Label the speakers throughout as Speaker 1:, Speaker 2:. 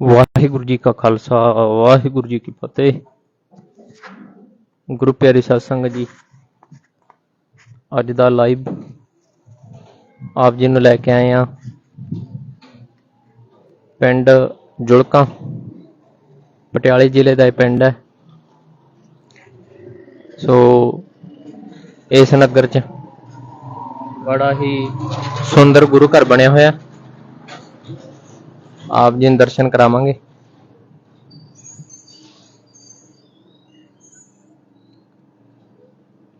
Speaker 1: ਵਾਹਿਗੁਰੂ ਜੀ ਕਾ ਖਾਲਸਾ, ਵਾਹਿਗੁਰੂ ਜੀ ਕੀ ਫਤਿਹ। ਗੁਰੂ ਪਿਆਰੀ ਸਾਧ ਸੰਗਤ ਜੀ, ਅੱਜ ਦਾ ਲਾਈਵ ਆਪ ਜੀ ਨੂੰ ਲੈ ਕੇ ਆਏ ਆ ਪਿੰਡ ਜੁਲਕਾ, ਪਟਿਆਲੇ ਜ਼ਿਲ੍ਹੇ ਦਾ ਇਹ ਪਿੰਡ ਹੈ। ਸੋ, ਇਸ ਨਗਰ ਚ ਬੜਾ ਹੀ ਸੁੰਦਰ ਗੁਰੂ ਘਰ ਬਣਿਆ ਹੋਇਆ। ਆਪ ਜੀ ਨੂੰ ਦਰਸ਼ਨ ਕਰਾਵਾਂਗੇ।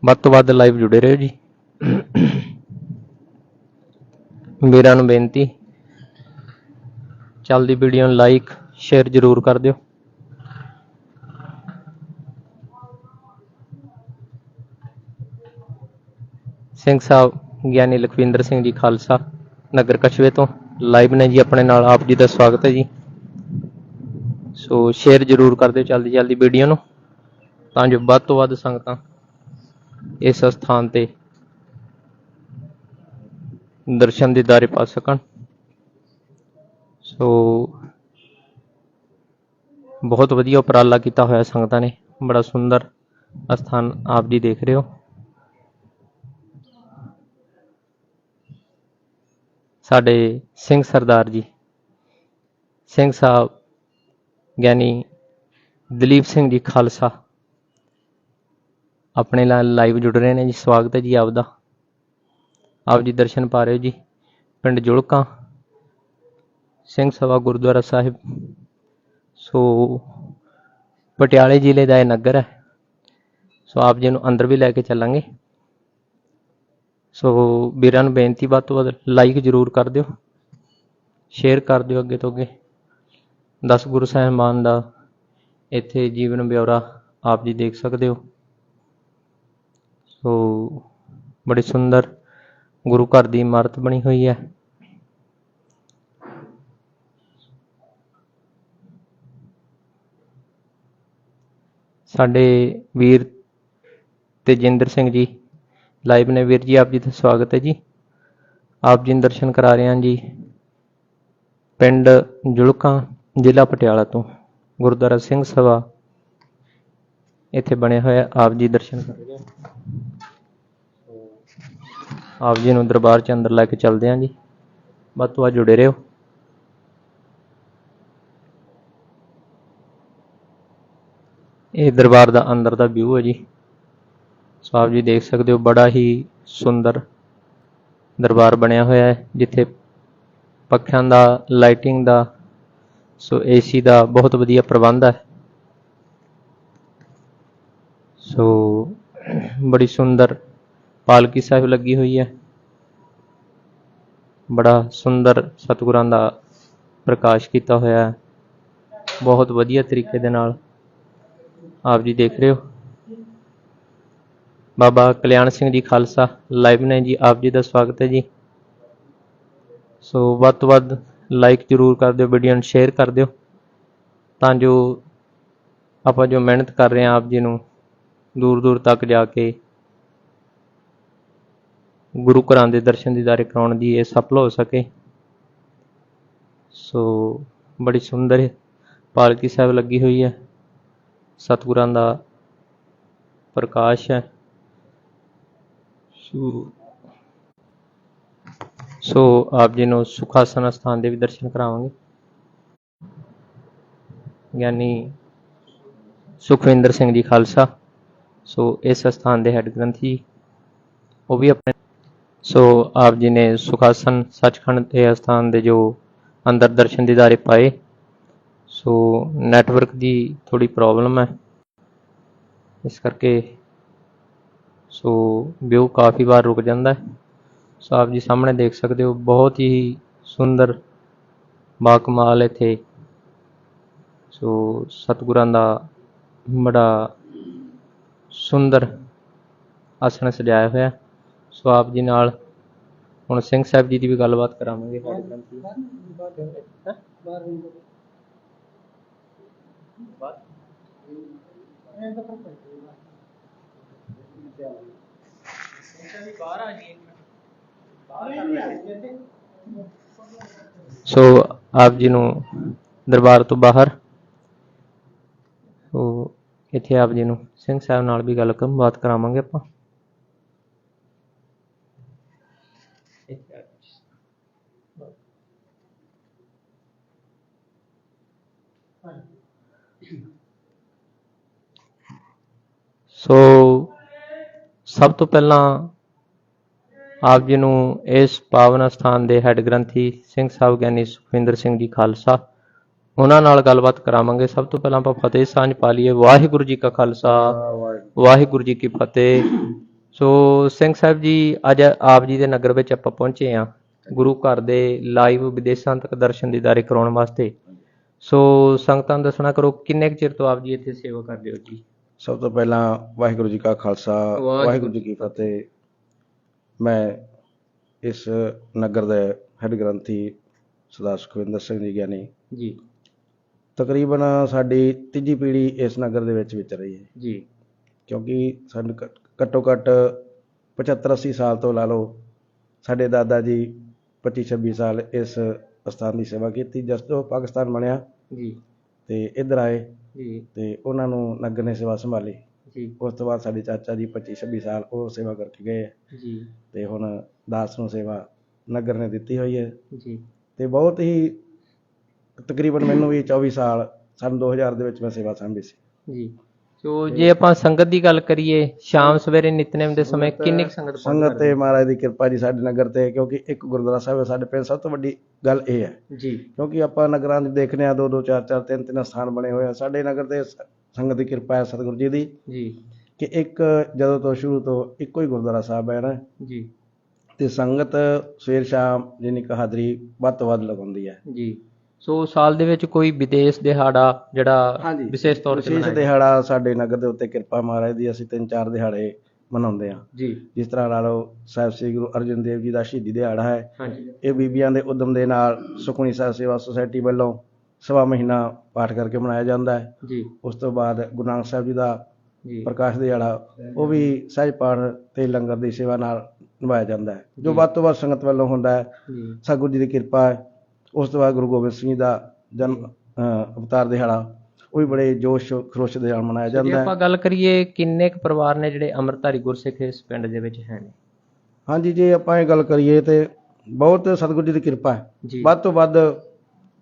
Speaker 1: ਵੱਧ ਤੋਂ ਵੱਧ ਲਾਈਵ ਜੁੜੇ ਰਹੋ ਜੀ। ਵੀਰਾਂ ਨੂੰ ਬੇਨਤੀ। ਚੱਲਦੀ ਵੀਡੀਓ ਨੂੰ ਲਾਈਕ ਸ਼ੇਅਰ ਜ਼ਰੂਰ ਕਰ ਦਿਓ। ਸਿੰਘ ਸਾਹਿਬ, ਗਿਆਨੀ ਲਖਵਿੰਦਰ ਸਿੰਘ ਜੀ ਖਾਲਸਾ, ਨਗਰ ਕਛਵੇ ਤੋਂ। ਲਾਈਵ ਨੇ ਜੀ ਆਪਣੇ ਨਾਲ, ਆਪ ਜੀ ਦਾ ਸਵਾਗਤ ਹੈ ਜੀ। ਸੋ ਸ਼ੇਅਰ ਜ਼ਰੂਰ ਕਰ ਦਿਓ ਜਲਦੀ ਜਲਦੀ ਵੀਡੀਓ ਨੂੰ। ਤਾਂ ਜੋ ਵੱਧ ਤੋਂ ਵੱਧ ਸੰਗਤਾਂ ਇਸ ਸਥਾਨ ਤੇ ਦਰਸ਼ਨ ਦੇ ਦੀਦਾਰੇ ਪਾ ਸਕਣ। ਸੋ ਬਹੁਤ ਵਧੀਆ ਉਪਰਾਲਾ ਕੀਤਾ ਹੋਇਆ ਸੰਗਤਾਂ ਨੇ। ਬੜਾ ਸੁੰਦਰ ਸਥਾਨ ਆਪ ਜੀ ਦੇਖ ਰਹੇ ਹੋ। ਸਾਡੇ ਸਿੰਘ ਸਰਦਾਰ ਜੀ। ਸਿੰਘ ਸਾਹਿਬ ਗਿਆਨੀ ਦਲੀਪ ਸਿੰਘ ਜੀ ਖਾਲਸਾ। ਆਪਣੇ ਨਾਲ ਲਾਈਵ ਜੁੜ ਰਹੇ ਨੇ ਜੀ। ਸਵਾਗਤ ਹੈ ਜੀ ਆਪ ਦਾ ਆਪ ਜੀ ਦਰਸ਼ਨ ਪਾ ਰਹੇ ਹੋ ਜੀ। ਪਿੰਡ ਜੁਲਕਾ, ਸਿੰਘ ਸਭਾ ਗੁਰਦੁਆਰਾ ਸਾਹਿਬ। ਸੋ ਪਟਿਆਲੇ ਜ਼ਿਲ੍ਹੇ ਦਾ ਇਹ ਨਗਰ ਹੈ। ਸੋ ਆਪ ਜੀ ਨੂੰ ਅੰਦਰ ਵੀ ਲੈ ਕੇ ਚੱਲਾਂਗੇ। ਸੋ ਵੀਰਾਂ ਨੂੰ ਬੇਨਤੀ ਵੱਧ ਤੋਂ ਵੱਧ ਲਾਈਕ ਜ਼ਰੂਰ ਕਰ ਦਿਓ ਸ਼ੇਅਰ ਕਰ ਦਿਓ ਅੱਗੇ ਤੋਂ ਅੱਗੇ। 10 ਗੁਰੂ ਸਾਹਿਬਾਨ ਦਾ ਇੱਥੇ ਜੀਵਨ ਬਿਉਰਾ ਆਪ ਜੀ ਦੇਖ ਸਕਦੇ ਹੋ। ਸੋ ਬੜੀ ਸੁੰਦਰ ਗੁਰੂ ਘਰ ਦੀ ਇਮਾਰਤ ਬਣੀ ਹੋਈ ਹੈ। ਸਾਡੇ ਵੀਰ ਤੇਜਿੰਦਰ ਸਿੰਘ ਜੀ ਲਾਈਵ ਨੇ ਵੀਰ ਜੀ, ਆਪ ਜੀ ਦਾ ਸਵਾਗਤ ਹੈ ਜੀ। ਆਪ ਜੀ ਨੂੰ ਦਰਸ਼ਨ ਕਰਾ ਰਹੇ ਹਾਂ ਜੀ ਪਿੰਡ ਜੁਲਕਾ, ਜ਼ਿਲ੍ਹਾ ਪਟਿਆਲਾ ਤੋਂ। ਗੁਰਦੁਆਰਾ ਸਿੰਘ ਸਭਾ ਇੱਥੇ ਬਣਿਆ ਹੋਇਆ, ਆਪ ਜੀ ਦਰਸ਼ਨ ਕਰ ਰਹੇ ਹੋ। ਆਪ ਜੀ ਨੂੰ ਦਰਬਾਰ ਚ ਅੰਦਰ ਲੈ ਕੇ ਚੱਲਦੇ ਹਾਂ ਜੀ। ਵੱਧ ਤੋਂ ਵੱਧ ਜੁੜੇ ਰਹੋ। ਇਹ ਦਰਬਾਰ ਦਾ ਅੰਦਰ ਦਾ ਵਿਊ ਹੈ ਜੀ। ਸੋ ਆਪ ਜੀ ਦੇਖ ਸਕਦੇ ਹੋ, ਬੜਾ ਹੀ ਸੁੰਦਰ ਦਰਬਾਰ ਬਣਿਆ ਹੋਇਆ ਹੈ, ਜਿੱਥੇ ਪੱਖਿਆਂ ਦਾ ਲਾਈਟਿੰਗ ਦਾ, ਸੋ ਏਸੀ ਦਾ ਬਹੁਤ ਵਧੀਆ ਪ੍ਰਬੰਧ ਹੈ। ਸੋ ਬੜੀ ਸੁੰਦਰ ਪਾਲਕੀ ਸਾਹਿਬ ਲੱਗੀ ਹੋਈ ਹੈ। ਬੜਾ ਸੁੰਦਰ ਸਤਿਗੁਰਾਂ ਦਾ ਪ੍ਰਕਾਸ਼ ਕੀਤਾ ਹੋਇਆ ਹੈ। ਬਹੁਤ ਵਧੀਆ ਤਰੀਕੇ ਦੇ ਨਾਲ। ਆਪ ਜੀ ਦੇਖ ਰਹੇ ਹੋ? ਬਾਬਾ ਕਲਿਆਣ ਸਿੰਘ ਜੀ ਖਾਲਸਾ ਲਾਈਵ ਨੇ ਜੀ, ਆਪ ਜੀ ਦਾ ਸਵਾਗਤ ਹੈ ਜੀ। ਸੋ ਵੱਧ ਤੋਂ ਵੱਧ ਲਾਈਕ ਜ਼ਰੂਰ ਕਰ ਦਿਓ ਵੀਡੀਓ ਨੂੰ ਸ਼ੇਅਰ ਕਰ ਦਿਓ। ਤਾਂ ਜੋ ਆਪਾਂ ਜੋ ਮਿਹਨਤ ਕਰ ਰਹੇ ਹਾਂ ਆਪ ਜੀ ਨੂੰ, ਦੂਰ ਦੂਰ ਤੱਕ ਜਾ ਕੇ ਗੁਰੂ ਘਰਾਂ ਦੇ ਦਰਸ਼ਨ ਦੀਦਾਰੇ ਕਰਾਉਣ ਦੀ ਇਹ ਸਫਲ ਹੋ ਸਕੇ। ਸੋ ਬੜੀ ਸੁੰਦਰ ਪਾਲਕੀ ਸਾਹਿਬ ਲੱਗੀ ਹੋਈ ਹੈ। ਸਤਿਗੁਰਾਂ ਦਾ ਪ੍ਰਕਾਸ਼ ਹੈ। ਸੋ ਸੋ ਆਪ ਜੀ ਨੂੰ ਸੁਖਾਸਨ ਸਥਾਨ ਦੇ ਵੀ ਦਰਸ਼ਨ ਕਰਾਵਾਂਗੇ। ਗਿਆਨੀ ਸੁਖਵਿੰਦਰ ਸਿੰਘ ਜੀ ਖਾਲਸਾ, ਸੋ ਇਸ ਸਥਾਨ ਦੇ ਹੈੱਡ ਗ੍ਰੰਥੀ ਜੀ ਉਹ ਵੀ ਆਪਣੇ। ਸੋ ਆਪ ਜੀ ਨੇ ਸੁਖਾਸਨ ਸੱਚਖੰਡ ਦੇ ਸਥਾਨ ਦੇ ਜੋ ਅੰਦਰ ਦਰਸ਼ਨ ਦੀਦਾਰੇ ਪਾਏ, ਸੋ ਨੈਟਵਰਕ ਦੀ ਥੋੜੀ ਪ੍ਰੋਬਲਮ ਹੈ। ਇਸ ਕਰਕੇ ਸੋ ਵਿਊ ਕਾਫੀ ਵਾਰ ਰੁਕ ਜਾਂਦਾ ਹੈ। ਸੋ ਆਪ ਜੀ ਸਾਹਮਣੇ ਦੇਖ ਸਕਦੇ ਹੋ ਬਹੁਤ ਹੀ ਸੁੰਦਰ ਬਾਕਮਾਲ ਇੱਥੇ। ਸੋ ਸਤਿਗੁਰਾਂ ਦਾ ਬੜਾ ਸੁੰਦਰ ਆਸਣ ਸਜਾਇਆ ਹੋਇਆ ਸੋ ਆਪ ਜੀ ਨਾਲ ਹੁਣ ਸਿੰਘ ਸਾਹਿਬ ਜੀ ਦੀ ਵੀ ਗੱਲਬਾਤ ਕਰਾਵਾਂਗੇ। ਸਾਡੇ ਗ੍ਰੰਥੀ ਹੈਂ? ਸੋ ਆਪ ਜੀ ਨੂੰ ਦਰਬਾਰ ਤੋਂ ਬਾਹਰ। ਸੋ ਇੱਥੇ ਆਪ ਜੀ ਨੂੰ ਸਿੰਘ ਸਾਹਿਬ ਨਾਲ ਵੀ ਗੱਲ ਕਰ ਬਾਤ ਕਰਾਵਾਂਗੇ ਆਪਾਂ। ਸੋ ਸਭ ਤੋਂ ਪਹਿਲਾਂ ਆਪ ਜੀ ਨੂੰ ਇਸ ਪਾਵਨ ਸਥਾਨ ਦੇ ਹੈੱਡ ਗ੍ਰੰਥੀ ਸਿੰਘ ਸਾਹਿਬ ਗਿਆਨੀ ਸੁਖਵਿੰਦਰ ਸਿੰਘ ਜੀ ਖਾਲਸਾ, ਉਹਨਾਂ ਨਾਲ ਗੱਲਬਾਤ ਕਰਾਵਾਂਗੇ। ਸਭ ਤੋਂ ਪਹਿਲਾਂ ਆਪਾਂ ਫਤਿਹ ਸਾਂਝ ਪਾ ਲਈਏ। ਵਾਹਿਗੁਰੂ ਜੀ ਕਾ ਖਾਲਸਾ, ਵਾਹਿਗੁਰੂ ਜੀ ਕੀ ਫਤਿਹ। ਸੋ ਸਿੰਘ ਸਾਹਿਬ ਜੀ, ਅੱਜ ਆਪ ਜੀ ਦੇ ਨਗਰ ਵਿੱਚ ਆਪਾਂ ਪਹੁੰਚੇ ਆ ਗੁਰੂ ਘਰ ਦੇ ਲਾਈਵ ਵਿਦੇਸ਼ਾਂ ਤੱਕ ਦਰਸ਼ਨ ਦੀਦਾਰੇ ਕਰਾਉਣ ਵਾਸਤੇ। ਸੋ ਸੰਗਤਾਂ ਨੂੰ ਦੱਸਣਾ ਕਰੋ, ਕਿੰਨੇ ਕੁ ਚਿਰ ਤੋਂ ਆਪ ਜੀ ਇੱਥੇ ਸੇਵਾ ਕਰਦੇ ਹੋ ਜੀ?
Speaker 2: ਸਭ ਤੋਂ ਪਹਿਲਾਂ ਵਾਹਿਗੁਰੂ ਜੀ ਕਾ ਖਾਲਸਾ
Speaker 1: ਵਾਹਿਗੁਰੂ
Speaker 2: ਜੀ ਕੀ ਫਤਿਹ। ਮੈਂ ਇਸ ਨਗਰ ਦੇ ਹੈੱਡ ਗ੍ਰੰਥੀ ਸਰਦਾਰ ਸੁਖਵਿੰਦਰ ਸਿੰਘ ਜੀ ਗਿਆਨੀ।
Speaker 1: ਜੀ।
Speaker 2: ਤਕਰੀਬਨ ਸਾਡੀ ਤੀਜੀ ਪੀੜ੍ਹੀ ਇਸ ਨਗਰ ਦੇ ਵਿੱਚ ਵਿਚ ਰਹੀ ਹੈ।
Speaker 1: ਜੀ।
Speaker 2: ਕਿਉਂਕਿ ਸਾਨੂੰ ਘੱਟ- ਘੱਟੋ ਘੱਟ 75 80 ਸਾਲ ਤੋਂ ਲਾ ਲਓ ਸਾਡੇ ਦਾਦਾ ਜੀ 25 26 ਸਾਲ ਇਸ ਸਥਾਨ ਦੀ ਸੇਵਾ ਕੀਤੀ ਜਦ ਤੋਂ ਪਾਕਿਸਤਾਨ ਬਣਿਆ।
Speaker 1: ਜੀ।
Speaker 2: ਤੇ ਇੱਧਰ ਆਏ।
Speaker 1: ਜੀ।
Speaker 2: ਤੇ ਉਹਨਾਂ ਨੂੰ ਨਗਰ ਨੇ ਸੇਵਾ ਸੰਭਾਲੀ।
Speaker 1: ਜੀ।
Speaker 2: ਉਸ ਤੋਂ ਬਾਅਦ ਸਾਡੇ ਚਾਚਾ ਜੀ 25 26 ਸਾਲ ਉਹ ਸੇਵਾ ਕਰਕੇ ਗਏ। ਹੈ
Speaker 1: ਜੀ।
Speaker 2: ਤੇ ਹੁਣ ਦਾਸ ਨੂੰ ਸੇਵਾ ਨਗਰ ਨੇ ਦਿੱਤੀ ਹੋਈ ਹੈ।
Speaker 1: ਜੀ।
Speaker 2: ਤੇ ਬਹੁਤ ਹੀ ਤਕਰੀਬਨ ਮੈਨੂੰ ਵੀ 24 ਸਾਲ ਸਨ 2000 ਦੇ ਵਿੱਚ ਮੈਂ ਸੇਵਾ ਸੰਭੀ ਸੀ।
Speaker 1: ਜੀ। ਸੋ ਜੇ ਆਪਾਂ ਸੰਗਤ ਦੀ ਗੱਲ ਕਰੀਏ ਸ਼ਾਮ ਸਵੇਰੇ ਨਿਤਨੇਮ ਦੇ ਸਮੇਂ ਕਿੰਨੀ ਕੁ ਸੰਗਤ
Speaker 2: ਸੰਗਤ ਤੇ ਮਹਾਰਾਜ ਦੀ ਕਿਰਪਾ ਜੀ ਸਾਡੇ ਨਗਰ ਤੇ ਕਿਉਂਕਿ ਇੱਕ ਗੁਰਦੁਆਰਾ ਸਾਹਿਬ ਹੈ ਸਾਡੇ ਪਿੰਡ ਸਭ ਤੋਂ ਵੱਡੀ ਗੱਲ ਇਹ ਹੈ।
Speaker 1: ਜੀ।
Speaker 2: ਕਿਉਂਕਿ ਆਪਾਂ ਨਗਰਾਂ 'ਚ ਦੇਖਦੇ ਆ ਦੋ ਦੋ ਚਾਰ ਚਾਰ ਤਿੰਨ ਤਿੰਨ ਸਥਾਨ ਬਣੇ ਹੋਏ ਆ। ਸਾਡੇ ਨਗਰ ਤੇ ਸ- ਸੰਗਤ ਦੀ ਕਿਰਪਾ ਹੈ ਸਤਿਗੁਰੂ ਜੀ ਦੀ।
Speaker 1: ਜੀ।
Speaker 2: ਕਿ ਇੱਕ ਜਦੋਂ ਤੋਂ ਸ਼ੁਰੂ ਤੋਂ ਇੱਕੋ ਹੀ ਗੁਰਦੁਆਰਾ ਸਾਹਿਬ ਹੈ ਨਾ।
Speaker 1: ਜੀ।
Speaker 2: ਤੇ ਸੰਗਤ ਸਵੇਰ ਸ਼ਾਮ ਜਿੰਨੀ ਕੁ ਹਾਜ਼ਰੀ ਵੱਧ ਤੋਂ ਵੱਧ ਲਗਾਉਂਦੀ ਹੈ।
Speaker 1: ਜੀ। ਸੋ ਸਾਲ ਦੇ ਵਿੱਚ ਕੋਈ ਵਿਦੇਸ਼ ਦਿਹਾੜਾ ਜਿਹੜਾ
Speaker 2: ਹਾਂਜੀ।
Speaker 1: ਵਿਸ਼ੇਸ਼ ਤੌਰ ਤੇ
Speaker 2: ਵਿਸ਼ੇਸ਼
Speaker 1: ਮਨਾਇਆ
Speaker 2: ਦਿਹਾੜਾ ਸਾਡੇ ਨਗਰ ਦੇ ਉੱਤੇ ਕਿਰਪਾ ਮਹਾਰਾਜ ਦੀ ਅਸੀਂ ਤਿੰਨ ਚਾਰ ਦਿਹਾੜੇ ਮਨਾਉਂਦੇ ਹਾਂ।
Speaker 1: ਜੀ।
Speaker 2: ਜਿਸ ਤਰ੍ਹਾਂ ਲਾ ਲਓ ਸਾਹਿਬ ਸ੍ਰੀ ਗੁਰੂ ਅਰਜਨ ਦੇਵ ਜੀ ਦਾ ਸ਼ਹੀਦੀ ਦਿਹਾੜਾ ਹੈ।
Speaker 1: ਹਾਂਜੀ।
Speaker 2: ਇਹ ਬੀਬੀਆਂ ਦੇ ਉਦਮ ਦੇ ਨਾਲ ਸੁਖਮਨੀ ਸਾਹਿਬ ਸੇਵਾ ਸੁਸਾਇਟੀ ਵੱਲੋਂ ਸਵਾ ਮਹੀਨਾ ਪਾਠ ਕਰਕੇ ਮਨਾਇਆ ਜਾਂਦਾ ਹੈ।
Speaker 1: ਜੀ।
Speaker 2: ਉਸ ਤੋਂ ਬਾਅਦ ਗੁਰੂ ਨਾਨਕ ਸਾਹਿਬ ਜੀ ਦਾ
Speaker 1: ਜੀ।
Speaker 2: ਪ੍ਰਕਾਸ਼ ਦਿਹਾੜਾ ਉਹ ਵੀ ਸਹਿਜ ਪਾਠ ਤੇ ਲੰਗਰ ਦੀ ਸੇਵਾ ਨਾਲ ਨਿਭਾਇਆ ਜਾਂਦਾ ਹੈ। ਜੋ। ਵੱਧ ਤੋਂ ਵੱਧ ਸੰਗਤ ਵੱਲੋਂ ਹੁੰਦਾ ਹੈ।
Speaker 1: ਜੀ।
Speaker 2: ਸਤਿਗੁਰੂ ਜੀ ਦੀ ਕਿਰਪਾ ਹੈ। ਉਸ ਤੋਂ ਬਾਅਦ ਗੁਰੂ ਗੋਬਿੰਦ ਸਿੰਘ ਜੀ ਦਾ ਜਨਮ ਅਵਤਾਰ ਦਿਹਾੜਾ ਉਹ ਵੀ ਬੜੇ ਜੋਸ਼ ਖਰੋਸ਼ ਦੇ ਨਾਲ ਮਨਾਇਆ
Speaker 1: ਜੇ
Speaker 2: ਜਾਂਦਾ
Speaker 1: ਆਪਾਂ
Speaker 2: ਹੈ
Speaker 1: ਗੱਲ ਕਰੀਏ ਕਿੰਨੇ ਕੁ ਪਰਿਵਾਰ ਨੇ ਜਿਹੜੇ ਅੰਮ੍ਰਿਤਧਾਰੀ ਗੁਰਸਿੱਖ ਇਸ ਪਿੰਡ ਦੇ ਵਿੱਚ ਹੈ ਨੇ?
Speaker 2: ਹਾਂਜੀ ਜੇ ਆਪਾਂ ਇਹ ਗੱਲ ਕਰੀਏ ਤੇ ਬਹੁਤ ਸਤਿਗੁਰੂ ਜੀ ਦੀ ਕਿਰਪਾ ਹੈ।
Speaker 1: ਜੀ।
Speaker 2: ਵੱਧ ਤੋਂ ਵੱਧ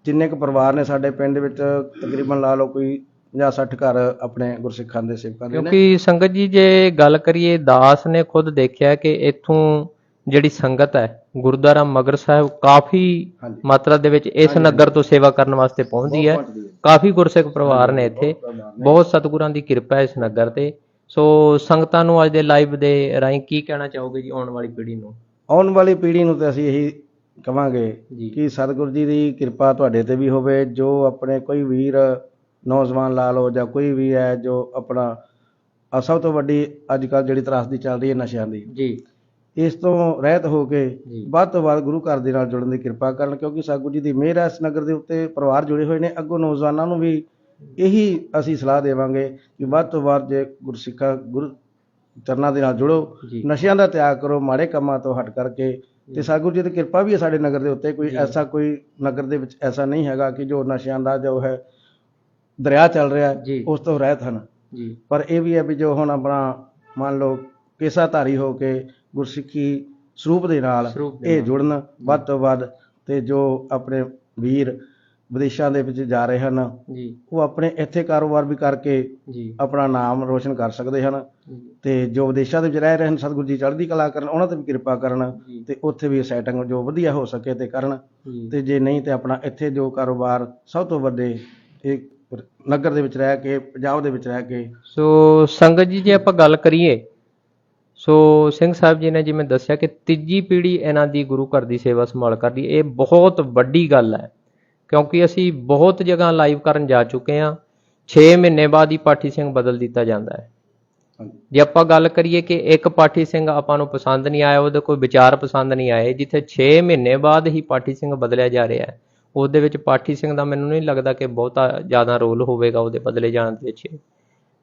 Speaker 2: ਜਿੰਨੇ ਕੁ ਪਰਿਵਾਰ ਨੇ ਸਾਡੇ ਪਿੰਡ ਵਿੱਚ ਤਕਰੀਬਨ ਲਾ ਲਓ ਕੋਈ 50 60 ਘਰ ਆਪਣੇ ਗੁਰਸਿੱਖਾਂ ਦੇ ਸੇਵਕਾਂ ਦੇ ਨੇ।
Speaker 1: ਕਿਉਂਕਿ ਸੰਗਤ ਜੀ ਜੇ ਗੱਲ ਕਰੀਏ ਦਾਸ ਨੇ ਖੁਦ ਦੇਖਿਆ ਕਿ ਇੱਥੋਂ ਜਿਹੜੀ ਸੰਗਤ ਹੈ ਗੁਰਦੁਆਰਾ ਮਗਰ ਸਾਹਿਬ ਕਾਫੀ
Speaker 2: ਹਾਂਜੀ।
Speaker 1: ਮਾਤਰਾ ਦੇ ਵਿੱਚ ਇਸ ਨਗਰ ਤੋਂ ਸੇਵਾ ਕਰਨ ਵਾਸਤੇ ਪਹੁੰਚਦੀ ਹੈ।
Speaker 2: ਪਹੁੰਚਦੀ ਹੈ।
Speaker 1: ਕਾਫੀ ਗੁਰਸਿੱਖ ਪਰਿਵਾਰ ਨੇ ਇੱਥੇ। ਬਹੁਤ ਸਤਿਗੁਰਾਂ ਦੀ ਕਿਰਪਾ ਹੈ ਇਸ ਨਗਰ ਤੇ। ਸੋ ਸੰਗਤਾਂ ਨੂੰ ਅੱਜ ਦੇ ਲਾਈਵ ਦੇ ਰਾਹੀਂ ਕੀ ਕਹਿਣਾ ਚਾਹੋਗੇ ਜੀ ਆਉਣ ਵਾਲੀ ਪੀੜ੍ਹੀ ਨੂੰ?
Speaker 2: ਆਉਣ ਵਾਲੀ ਪੀੜ੍ਹੀ ਨੂੰ ਤੇ ਅਸੀਂ ਇਹੀ ਕਵਾਂਗੇ
Speaker 1: ਜੀ।
Speaker 2: ਕਿ ਸਤਿਗੁਰੂ ਜੀ ਦੀ ਕਿਰਪਾ ਤੁਹਾਡੇ ਤੇ ਵੀ ਹੋਵੇ। ਜੋ ਆਪਣੇ ਕੋਈ ਵੀਰ ਨੌਜਵਾਨ ਲਾ ਲਓ ਜਾਂ ਕੋਈ ਵੀ ਹੈ ਜੋ ਆਪਣਾ ਆਹ ਸਭ ਤੋਂ ਵੱਡੀ ਅੱਜ ਕੱਲ੍ਹ ਜਿਹੜੀ ਤਰਾਸਦੀ ਚੱਲ ਰਹੀ ਹੈ ਨਸ਼ਿਆਂ ਦੀ।
Speaker 1: ਜੀ।
Speaker 2: ਇਸ ਤੋਂ ਰਹਿਤ ਹੋ ਕੇ। ਵੱਧ ਤੋਂ ਵੱਧ ਗੁਰੂ ਘਰ ਦੇ ਨਾਲ ਜੁੜਨ ਦੀ ਕਿਰਪਾ ਕਰਨ ਕਿਉਂਕਿ ਸਤਿਗੁਰੂ ਜੀ ਦੀ ਮਿਹਰ ਹੈ ਇਸ ਨਗਰ ਦੇ ਉੱਤੇ ਪਰਿਵਾਰ ਜੁੜੇ ਹੋਏ ਨੇ। ਅੱਗੋਂ ਨੌਜਵਾਨਾਂ ਨੂੰ ਵੀ ਇਹੀ ਅਸੀਂ ਸਲਾਹ ਦੇਵਾਂਗੇ ਕਿ ਵੱਧ ਤੋਂ ਵੱਧ ਜੇ ਗੁਰਸਿੱਖਾ ਗੁਰੂ ਚਰਨਾਂ ਦੇ ਨਾਲ ਜੁੜੋ ਨਸ਼ਿਆਂ ਦਾ ਤਿਆਗ ਕਰੋ ਮਾੜੇ ਕੰਮਾਂ ਤੋਂ ਹਟ ਕਰਕੇ। ਤੇ ਸਤਿਗੁਰੂ ਜੀ ਦੀ ਕਿਰਪਾ ਵੀ ਹੈ ਸਾਡੇ ਨਗਰ ਦੇ ਉੱਤੇ। ਕੋਈ। ਐਸਾ ਕੋਈ ਨਗਰ ਦੇ ਵਿੱਚ ਐਸਾ ਨਹੀਂ ਹੈਗਾ ਕਿ ਜੋ ਨਸ਼ਿਆਂ ਦਾ ਜੋ ਹੈ ਦਰਿਆ ਚੱਲ ਰਿਹਾ ਉਸ ਤੋਂ ਰਹਿਤ ਹਨ। ਪਰ ਇਹ ਵੀ ਹੈ ਵੀ ਜੋ ਹੁਣ ਆਪਣਾ ਮੰਨ ਲਓ ਕੇਸਾਧਾਰੀ ਹੋ ਕੇ ਗੁਰਸਿੱਖੀ ਸਰੂਪ ਦੇ ਨਾਲ ਇਹ। ਜੁੜਨ ਵੱਧ ਤੋਂ ਵੱਧ ਤੇ ਜੋ ਆਪਣੇ ਵੀਰ ਵਿਦੇਸ਼ਾਂ ਦੇ ਵਿੱਚ ਜਾ ਰਹੇ ਹਨ
Speaker 1: ਜੀ।
Speaker 2: ਉਹ ਆਪਣੇ ਇੱਥੇ ਕਾਰੋਬਾਰ ਵੀ ਕਰਕੇ
Speaker 1: ਜੀ।
Speaker 2: ਆਪਣਾ ਨਾਮ ਰੋਸ਼ਨ ਕਰ ਸਕਦੇ ਹਨ ਤੇ ਜੋ ਵਿਦੇਸ਼ਾਂ ਦੇ ਵਿੱਚ ਰਹਿ ਰਹੇ ਹਨ ਸਤਿਗੁਰੂ ਜੀ ਚੜ੍ਹਦੀ ਕਲਾ ਕਰਨ ਉਹਨਾਂ ਤੇ ਵੀ ਕਿਰਪਾ ਕਰਨ ਤੇ ਉੱਥੇ ਵੀ ਸੈਟਿੰਗ ਜੋ ਵਧੀਆ ਹੋ ਸਕੇ ਤੇ ਕਰਨ ਤੇ ਜੇ ਨਹੀਂ ਤੇ ਆਪਣਾ ਇੱਥੇ ਜੋ ਕਾਰੋਬਾਰ ਸਭ ਤੋਂ ਵੱਡੇ ਇਹ ਨਗਰ ਦੇ ਵਿੱਚ ਰਹਿ ਕੇ ਪੰਜਾਬ ਦੇ ਵਿੱਚ ਰਹਿ ਕੇ
Speaker 1: ਸੋ ਸੰਗਤ ਜੀ ਜੇ ਆਪਾਂ ਗੱਲ ਕਰੀਏ ਸੋ ਸਿੰਘ ਸਾਹਿਬ ਜੀ ਨੇ ਜਿਵੇਂ ਦੱਸਿਆ ਕਿ ਤੀਜੀ ਪੀੜ੍ਹੀ ਇਹਨਾਂ ਦੀ ਗੁਰੂ ਘਰ ਦੀ ਸੇਵਾ ਸੰਭਾਲ ਕਰਦੀ ਇਹ ਬਹੁਤ ਵੱਡੀ ਗੱਲ ਹੈ ਕਿਉਂਕਿ ਅਸੀਂ ਬਹੁਤ ਜਗ੍ਹਾ ਲਾਈਵ ਕਰਨ ਜਾ ਚੁੱਕੇ ਹਾਂ 6 ਮਹੀਨੇ ਬਾਅਦ ਹੀ ਪਾਠੀ ਸਿੰਘ ਬਦਲ ਦਿੱਤਾ ਜਾਂਦਾ ਹੈ। ਜੇ ਆਪਾਂ ਗੱਲ ਕਰੀਏ ਕਿ ਇੱਕ ਪਾਠੀ ਸਿੰਘ ਆਪਾਂ ਨੂੰ ਪਸੰਦ ਨਹੀਂ ਆਇਆ ਉਹਦੇ ਕੋਈ ਵਿਚਾਰ ਪਸੰਦ ਨਹੀਂ ਆਏ ਜਿੱਥੇ 6 ਮਹੀਨੇ ਬਾਅਦ ਹੀ ਪਾਠੀ ਸਿੰਘ ਬਦਲਿਆ ਜਾ ਰਿਹਾ ਹੈ ਉਹਦੇ ਵਿੱਚ ਪਾਠੀ ਸਿੰਘ ਦਾ ਮੈਨੂੰ ਨਹੀਂ ਲੱਗਦਾ ਕਿ ਬਹੁਤਾ ਜ਼ਿਆਦਾ ਰੋਲ ਹੋਵੇਗਾ ਉਹਦੇ ਬਦਲੇ ਜਾਣ ਦੇ ਵਿੱਚ।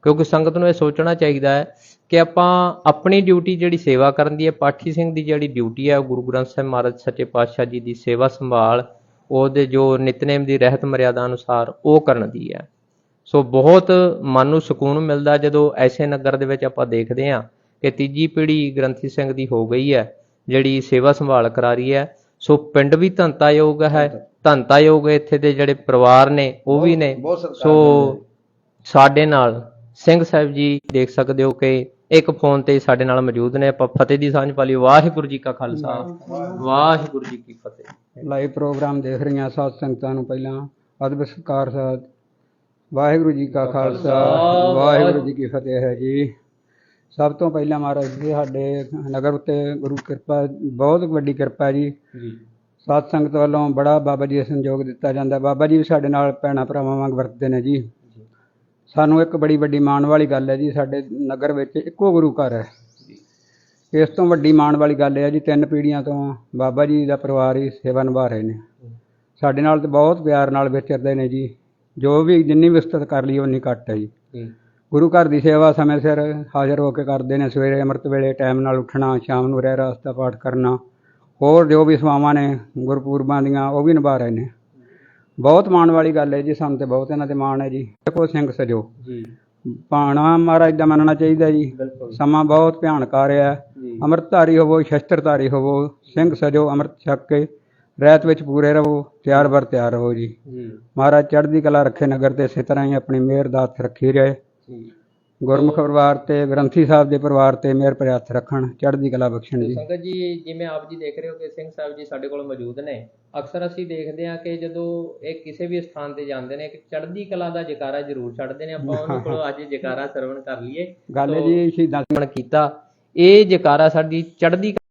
Speaker 1: ਕਿਉਂਕਿ ਸੰਗਤ ਨੂੰ ਇਹ ਸੋਚਣਾ ਚਾਹੀਦਾ ਹੈ ਕਿ ਆਪਾਂ ਆਪਣੀ ਡਿਊਟੀ ਜਿਹੜੀ ਸੇਵਾ ਕਰਨ ਦੀ ਹੈ ਪਾਠੀ ਸਿੰਘ ਦੀ ਜਿਹੜੀ ਡਿਊਟੀ ਹੈ ਉਹ ਗੁਰੂ ਗ੍ਰੰਥ ਸਾਹਿਬ ਮਹਾਰਾਜ ਸੱਚੇ ਪਾਤਸ਼ਾਹ ਜੀ ਦੀ ਸੇਵਾ ਸੰਭਾਲ ਉਹਦੇ ਜੋ ਨਿਤਨੇਮ ਦੀ ਰਹਿਤ ਮਰਿਆਦਾ ਅਨੁਸਾਰ ਉਹ ਕਰਨ ਦੀ ਹੈ। ਸੋ ਬਹੁਤ ਮਨ ਨੂੰ ਸਕੂਨ ਮਿਲਦਾ ਜਦੋਂ ਐਸੇ ਨਗਰ ਦੇ ਵਿੱਚ ਆਪਾਂ ਦੇਖਦੇ ਹਾਂ ਕਿ ਤੀਜੀ ਪੀੜ੍ਹੀ ਗ੍ਰੰਥੀ ਸਿੰਘ ਦੀ ਹੋ ਗਈ ਹੈ ਜਿਹੜੀ ਸੇਵਾ ਸੰਭਾਲ ਕਰਾ ਰਹੀ ਹੈ। ਸੋ ਪਿੰਡ ਵੀ ਧੰਤਾਯੋਗ ਹੈ ਧੰਤਾਯੋਗ ਇੱਥੇ ਦੇ ਜਿਹੜੇ ਪਰਿਵਾਰ ਨੇ ਉਹ ਵੀ ਨੇ। ਸੋ ਸਾਡੇ ਨਾਲ ਸਿੰਘ ਸਾਹਿਬ ਜੀ ਦੇਖ ਸਕਦੇ ਹੋ ਕਿ ਇੱਕ ਫੋਨ ਤੇ ਸਾਡੇ ਨਾਲ ਮੌਜੂਦ ਨੇ ਆਪਾਂ ਫਤਿਹ ਦੀ ਸਾਂਝ ਪਾਲੀ। ਵਾਹਿਗੁਰੂ ਜੀ ਕਾ ਖਾਲਸਾ। ਵਾਹਿਗੁਰੂ ਜੀ ਕੀ ਫਤਿਹ।
Speaker 3: ਲਾਈਵ ਪ੍ਰੋਗਰਾਮ ਦੇਖ ਰਹੀਆਂ ਸਾਧ ਸੰਗਤਾਂ ਨੂੰ ਪਹਿਲਾਂ ਅਦਬ ਸਤਿਕਾਰ ਸਾਧ। ਵਾਹਿਗੁਰੂ ਜੀ ਕਾ ਖਾਲਸਾ। ਵਾਹਿਗੁਰੂ ਜੀ ਕੀ ਫਤਿਹ ਹੈ ਜੀ। ਸਭ ਤੋਂ ਪਹਿਲਾਂ ਮਹਾਰਾਜ ਜੀ ਸਾਡੇ ਨਗਰ ਉੱਤੇ ਗੁਰੂ ਕਿਰਪਾ ਬਹੁਤ ਵੱਡੀ ਕਿਰਪਾ ਜੀ।
Speaker 1: ਜੀ।
Speaker 3: ਸਾਧ ਸੰਗਤ ਵੱਲੋਂ ਬੜਾ ਬਾਬਾ ਜੀ ਦਾ ਸੰਯੋਗ ਦਿੱਤਾ ਜਾਂਦਾ। ਬਾਬਾ ਜੀ ਵੀ ਸਾਡੇ ਨਾਲ ਭੈਣਾਂ ਭਰਾਵਾਂ ਵਾਂਗ ਵਰਤਦੇ ਨੇ ਜੀ। ਸਾਨੂੰ ਇੱਕ ਬੜੀ ਵੱਡੀ ਮਾਣ ਵਾਲੀ ਗੱਲ ਹੈ ਜੀ ਸਾਡੇ ਨਗਰ ਵਿੱਚ ਇੱਕੋ ਗੁਰੂ ਘਰ ਹੈ। ਇਸ ਤੋਂ ਵੱਡੀ ਮਾਣ ਵਾਲੀ ਗੱਲ ਹੈ ਜੀ ਤਿੰਨ ਪੀੜ੍ਹੀਆਂ ਤੋਂ ਬਾਬਾ ਜੀ ਦਾ ਪਰਿਵਾਰ ਹੀ ਸੇਵਾ ਨਿਭਾ ਰਹੇ ਨੇ। ਸਾਡੇ ਨਾਲ ਤੇ ਬਹੁਤ ਪਿਆਰ ਨਾਲ ਵਿਚਰਦੇ ਨੇ ਜੀ। ਜੋ ਵੀ ਜਿੰਨੀ ਵਿਸਤ੍ਰਿਤ ਕਰ ਲਈ ਉਨੀ ਘੱਟ ਹੈ ਜੀ।
Speaker 1: ਜੀ
Speaker 3: ਗੁਰੂ ਘਰ ਦੀ ਸੇਵਾ ਸਮੇਂ ਸਿਰ ਹਾਜ਼ਰ ਹੋ ਕੇ ਕਰਦੇ ਨੇ। ਸਵੇਰੇ ਅੰਮ੍ਰਿਤ ਵੇਲੇ ਟਾਈਮ ਨਾਲ ਉੱਠਣਾ ਸ਼ਾਮ ਨੂੰ ਰਹਿ ਰਸਤਾ ਪਾਠ ਕਰਨਾ ਹੋਰ ਜੋ ਵੀ ਸੇਵਾਵਾਂ ਨੇ ਗੁਰਪੁਰਬਾਂ ਦੀਆਂ ਉਹ ਵੀ ਨਿਭਾ ਰਹੇ ਨੇ। ਬਹੁਤ ਮਾਣ ਵਾਲੀ ਗੱਲ ਹੈ ਜੀ ਸਾਨੂੰ ਤੇ ਬਹੁਤ ਇਹਨਾਂ ਤੇ ਮਾਣ ਹੈ ਜੀ। ਦੇਖੋ ਸਿੰਘ ਸਜੋ।
Speaker 1: ਜੀ।
Speaker 3: ਪਾਣਾ ਮਹਾਰਾਜ ਦਾ ਮੰਨਣਾ ਚਾਹੀਦਾ ਜੀ। ਸਮਾਂ ਬਹੁਤ ਭਿਆਨਕ ਆ ਰਿਹਾ ਹੈ ਅੰਮ੍ਰਿਤਧਾਰੀ ਹੋਵੋ ਸ਼ਸਤਰਧਾਰੀ ਹੋਵੋ ਸਿੰਘ ਸਜੋ ਅੰਮ੍ਰਿਤ ਛਕ ਕੇ ਰਹਿਤ ਵਿੱਚ ਪੂਰੇ ਰਹੋ ਤਿਆਰ ਬਰ ਤਿਆਰ ਰਹੋ ਜੀ।
Speaker 1: ਜੀ।
Speaker 3: ਮਹਾਰਾਜ ਚੜ੍ਹਦੀ ਕਲਾ ਰੱਖੇ ਨਗਰ ਤੇ ਇਸੇ ਤਰ੍ਹਾਂ ਹੀ ਆਪਣੀ ਮਿਹਰ ਦਾ ਹੱਥ ਰੱਖੀ ਰਹੇ।
Speaker 1: ਜੀ।
Speaker 3: ਗੁਰਮੁਖ ਪਰਿਵਾਰ ਤੇ ਗ੍ਰੰਥੀ ਸਾਹਿਬ ਦੇ ਪਰਿਵਾਰ ਤੇ ਮਿਹਰ ਹੱਥ ਰੱਖਣ ਚੜ੍ਹਦੀ ਕਲਾ ਬਖਸ਼ਣ ਜੀ।
Speaker 1: ਸੰਗਤ ਜੀ ਜਿਵੇਂ ਆਪ ਜੀ ਦੇਖ ਰਹੇ ਹੋ ਕਿ ਸਿੰਘ ਸਾਹਿਬ ਜੀ ਸਾਡੇ ਕੋਲ ਮੌਜੂਦ ਨੇ। ਅਕਸਰ ਅਸੀਂ ਦੇਖਦੇ ਹਾਂ ਕਿ ਜਦੋਂ ਇਹ ਕਿਸੇ ਵੀ ਸਥਾਨ ਤੇ ਜਾਂਦੇ ਨੇ ਕਿ ਚੜ੍ਹਦੀ ਕਲਾ ਦਾ ਜਕਾਰਾ ਜ਼ਰੂਰ ਛੱਡਦੇ ਨੇ। ਆਪਾਂ ਉਹਨਾਂ ਕੋਲੋਂ ਅੱਜ ਜਕਾਰਾ ਸਰਵਣ ਕਰ ਲਈਏ।
Speaker 3: ਗੱਲ ਜੀ ਸ਼ਹੀਦਾਂ
Speaker 1: ਸਰਵਣ ਕੀਤਾ। ਇਹ ਜਕਾਰਾ ਸਾਡੀ ਚੜ੍ਹਦੀ